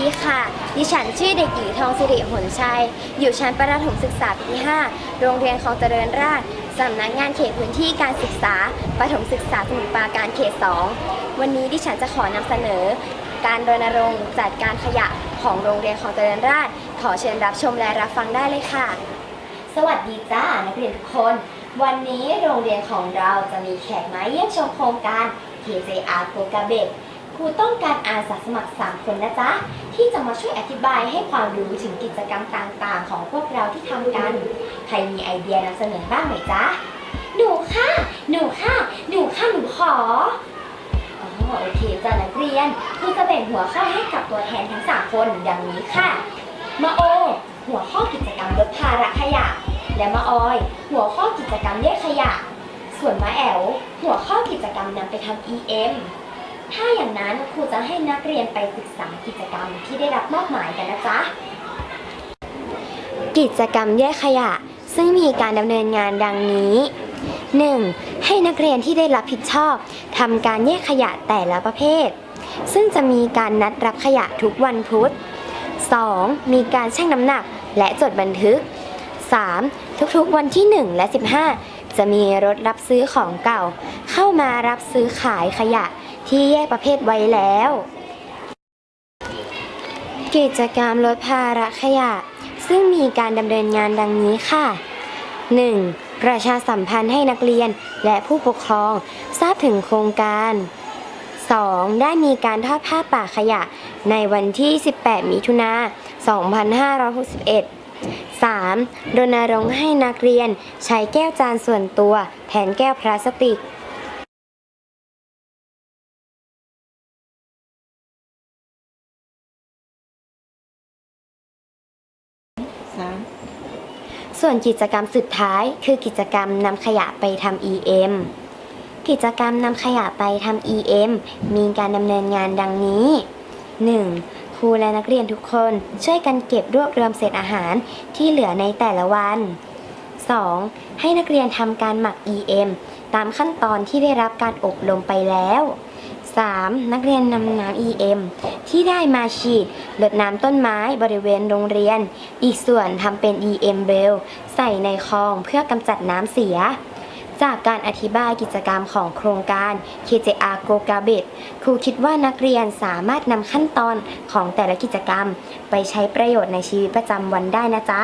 ดีค่ะ ดิฉันชื่อเด็กหญิงทองสิริหนชัย อยู่ชั้นประถมศึกษาปีที่5โรงเรียนคลองเจริญราษฎร์สำนักงานเขตพื้นที่การศึกษาประถมศึกษาสมุทรปราการเขต 2 วันนี้ดิฉันจะขอนำเสนอ การรณรงค์จัดการขยะของโรงเรียนคลองเจริญราษฎร์ขอเชิญรับชมและรับฟังได้เลยค่ะ สวัสดีจ้านักเรียนทุกคน วันนี้โรงเรียนของเราจะมีแขกมาเยี่ยมชมโครงการ KJR โปรกาเบก ครูต้องการอาสาสมัคร 3 คนนะจ๊ะ ที่จะมาช่วยอธิบายให้ความรู้ถึงกิจกรรมต่างๆ ของพวกเราที่ทำกัน ใครมีไอเดียนำเสนอบ้างไหมจ๊ะ หนูค่ะ หนูค่ะ หนูค่ะ หนูขออ๋อโอเคจ้ะนักเรียนครูจะแบ่งหัวข้อให้กับตัวแทนทั้ง 3 คนดังนี้ค่ะ มาโอ หัวข้อกิจกรรมลดภาระขยะ และมาออย หัวข้อกิจกรรมแยกขยะ ส่วนมาแอวหัวข้อกิจกรรมนำไปทำ EM ถ้าอย่างนั้นครูจะให้นักเรียนไปศึกษากิจกรรมที่ได้รับมอบหมายกันนะจ๊ะ กิจกรรมแยกขยะ ซึ่งมีการดำเนินงานดังนี้ 1. ให้นักเรียนที่ได้รับผิดชอบทำการแยกขยะแต่ละประเภท ซึ่งจะมีการนัดรับขยะทุกวันพุธ 2. มีการชั่งน้ำหนักและจดบันทึก 3. ทุกๆวันที่ 1 และ 15 จะมีรถรับซื้อของเก่า เข้ามารับซื้อขายขยะ ที่แยกประเภทไว้แล้ว กิจกรรมลดภาระขยะ ซึ่งมีการดำเนินงานดังนี้ค่ะ 1. ประชาสัมพันธ์ให้นักเรียนและผู้ปกครองทราบถึงโครงการ 2. ได้มีการทอดผ้าป่าขยะในวันที่ 18 มิถุนา2561 3. รณรงค์ให้นักเรียนใช้แก้วจานส่วนตัว แทนแก้วพลาสติก ส่วนกิจกรรมสุดท้ายคือกิจกรรมนำขยะไปทำ EM กิจกรรมนำขยะไปทำ EM มีการดำเนินงานดังนี้ 1. ครูและนักเรียนทุกคนช่วยกันเก็บรวบรวมเศษอาหารที่เหลือในแต่ละวัน 2. ให้นักเรียนทำการหมัก EM ตามขั้นตอนที่ได้รับการอบรมไปแล้ว 3. นักเรียนนำน้ำ EM ที่ได้มาฉีดรดน้ำต้นไม้บริเวณโรงเรียน อีกส่วนทำเป็น EM b e l ใส่ในคลองเพื่อกำจัดน้ำเสีย จากการอธิบายกิจกรรมของโครงการ KJR Go g a b a g e ครูคิดว่านักเรียนสามารถนำขั้นตอนของแต่ละกิจกรรม ไปใช้ประโยชน์ในชีวิตประจำวันได้นะจ๊ะ